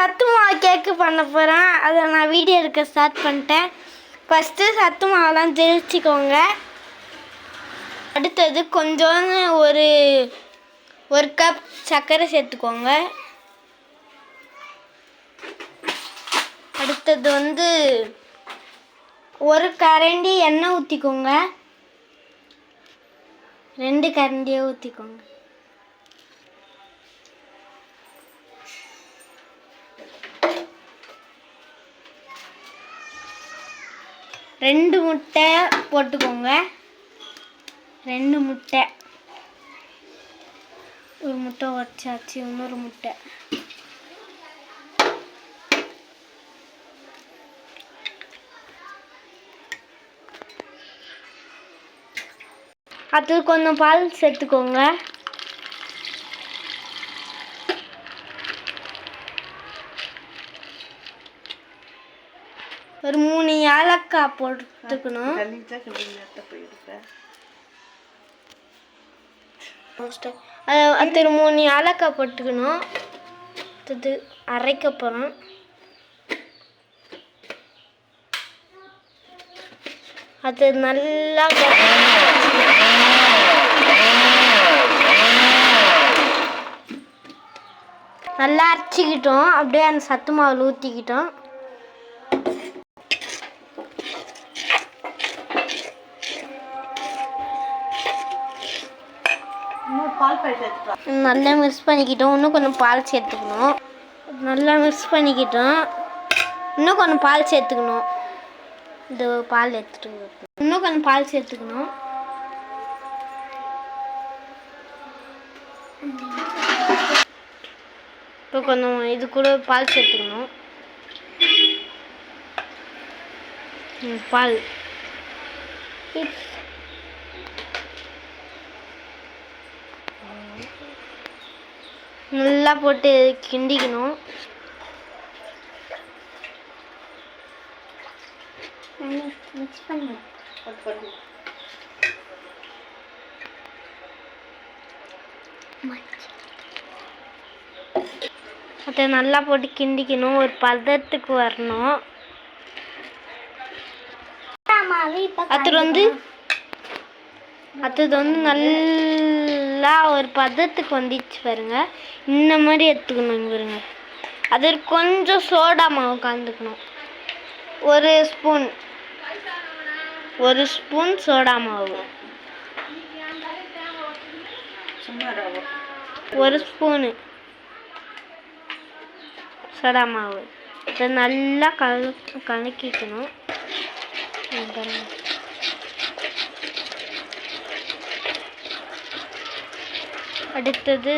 சத்து மாவு கேக்கு பண்ண போகிறேன் அதை நான் வீடியோ எடுக்க ஸ்டார்ட் பண்ணிட்டேன். ஃபஸ்ட்டு சத்து மாவெல்லாம் தெரிச்சிக்கோங்க அடுத்தது கொஞ்சோன்னு ஒரு ஒரு கப் சர்க்கரை சேர்த்துக்கோங்க. அடுத்தது வந்து ஒரு கரண்டி எண்ணெய் ஊற்றிக்கோங்க ரெண்டு கரண்டியை ஊற்றிக்கோங்க ரெண்டு முட்டை போட்டுக்கோங்க. ரெண்டு முட்டை. ஒரு முட்டை உடச்சாச்சு இன்னொரு முட்டை. அது கொஞ்சம் பால் சேர்த்துக்கோங்க ஒரு மூணு ஏலக்காய் போட்டுக்கணும். அது மூணு ஏலக்காய் போட்டுக்கணும். அது அரைக்க போகிறோம் அது நல்லா நல்லா அரைச்சிக்கிட்டோம். அப்படியே அந்த சத்து மாவில் ஊற்றிக்கிட்டோம் நல்லா மிக்ஸ் பண்ணிக்கிட்டோம். இன்னும் கொஞ்சம் பால் சேர்த்துக்கணும் நல்லா மிக்ஸ் பண்ணிக்கிட்டோம். இன்னும் கொஞ்சம் பால் சேர்த்துக்கணும் இந்த பால் எடுத்துட்டு இன்னும் கொஞ்சம் பால் சேர்த்துக்கணும் இப்போ கொஞ்சம் இது கூட பால் சேர்த்துக்கணும் பால். நல்லா போட்டு கிண்டிக்கணும். மிக்ஸ் பண்ணி. அதை நல்லா போட்டு கிண்டிக்கணும். ஒரு பதத்துக்கு வரணும். அது வந்து அது வந்து நல்லா ஒரு பதத்துக்கு வந்துச்சு பாருங்க. இந்த மாதிரி எடுத்துக்கணும் பாருங்க. அது கொஞ்சம் சோடா மாவு கலந்துக்கணும். ஒரு ஸ்பூன். ஒரு ஸ்பூன் சோடா மாவு. ஒரு ஸ்பூனு சோடா மாவு. இதை நல்லா கல கலக்கிக்கணும். பாருங்கள் அடுத்தது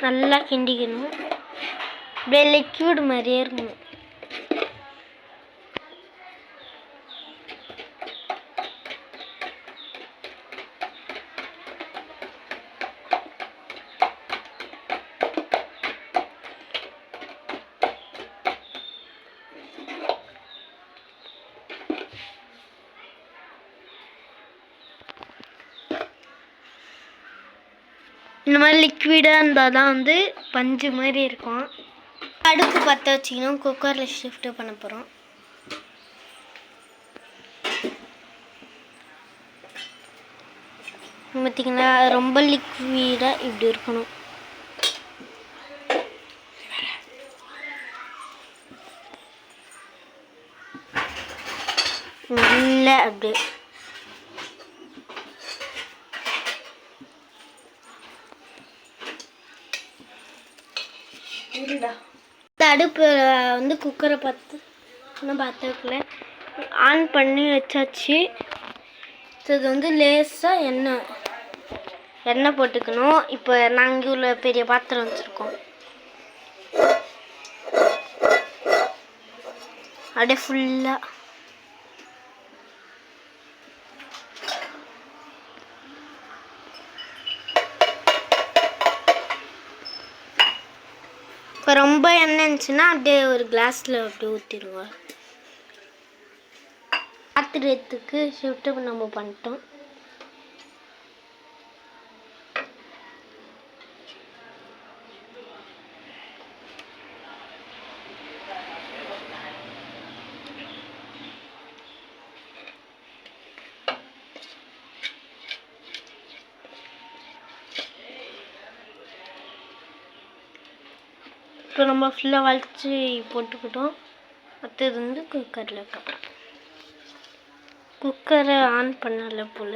நல்லா கிண்டிக்கணும். அப்படியே லிக்யூட் மாதிரியே இருக்கணும். இந்த மாதிரி லிக்விடாக இருந்தால் தான் வந்து பஞ்சு மாதிரி இருக்கும். அடுப்பு பற்ற வச்சிக்கணும். குக்கரில் ஷிஃப்ட் பண்ண போகிறோம் பார்த்தீங்கன்னா ரொம்ப லிக்விடாக இப்படி இருக்கணும். நல்ல அப்படியே இருடா அடுப்பு வந்து குக்கரை பார்த்து இன்னும் பார்த்துக்கல. ஆன் பண்ணி வச்சாச்சு. இது வந்து லேசாக எண்ணெய். எண்ணெய் போட்டுக்கணும். இப்போ நாங்கள் உள்ள பெரிய பாத்திரம் வச்சுருக்கோம். அப்படியே ஃபுல்லாக இப்போ ரொம்ப எண்ணெய் இருந்துச்சுன்னா அப்படியே ஒரு கிளாஸில் அப்படியே ஊற்றிடுவோம் பாத்திரத்துக்கு ஷிஃப்ட்டு நம்ம பண்ணிட்டோம். இப்போ நம்ம ஃபுல்லாக வளைச்சி போட்டுக்கிட்டோம். அடுத்தது வந்து குக்கரில் வைக்கலாம் குக்கரை ஆன் பண்ணல போல்.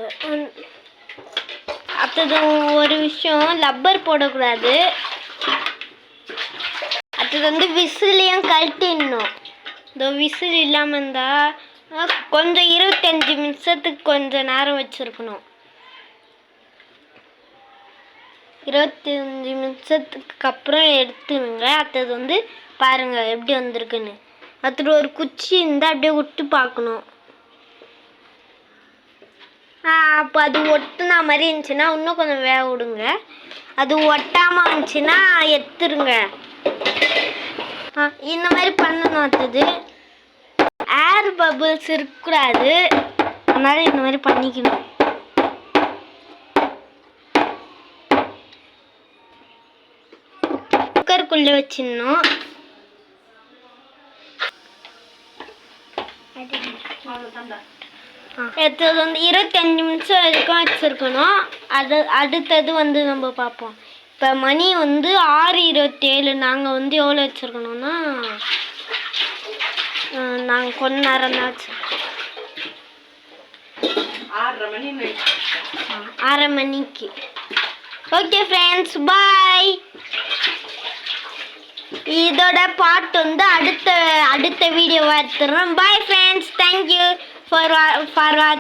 அடுத்தது ஒரு விஷயம் லப்பர் போடக்கூடாது. அடுத்தது வந்து விசிலையும் கழட்டிடணும். இந்த விசில் இல்லாமல் இருந்தால் கொஞ்சம் இருபத்தஞ்சி நிமிஷத்துக்கு கொஞ்சம் நேரம் வச்சுருக்கணும். இருபத்தஞ்சி நிமிஷத்துக்கு அப்புறம் எடுத்துடுங்க அடுத்தது வந்து பாருங்கள் எப்படி வந்திருக்குன்னு. அடுத்தது ஒரு குச்சி இருந்தால் அப்படியே விட்டு பார்க்கணும். அப்போ அது ஒட்டுனா மாதிரி இருந்துச்சுன்னா இன்னும் கொஞ்சம் வேக விடுங்க. அது ஒட்டாமல் இருந்துச்சுன்னா எடுத்துருங்க. ஆ, இந்த மாதிரி பண்ணணும் அடுத்தது. ஏர் பபுள்ஸ் இருக்கக்கூடாது. அதனால் இந்த மாதிரி பண்ணிக்கணும். குக்கருக்குள்ளே வச்சிடணும். அடுத்தது வந்து இருபத்தஞ்சி நிமிஷம் வரைக்கும் வச்சுருக்கணும். அது அடுத்தது வந்து நம்ம பார்ப்போம். இப்போ மணி வந்து ஆறு இருபத்தேழு. நாங்கள் வந்து எவ்வளோ வச்சுருக்கணும்னா நாங்கள் கொஞ்ச நேரம் தான் வச்சுருக்கோம். ஆறரை அரை மணிக்கு. ஓகே ஃப்ரெண்ட்ஸ் பாய் இதோட பார்ட் வந்து அடுத்த அடுத்த video எடுத்துடுறோம். Bye friends thank you for for watch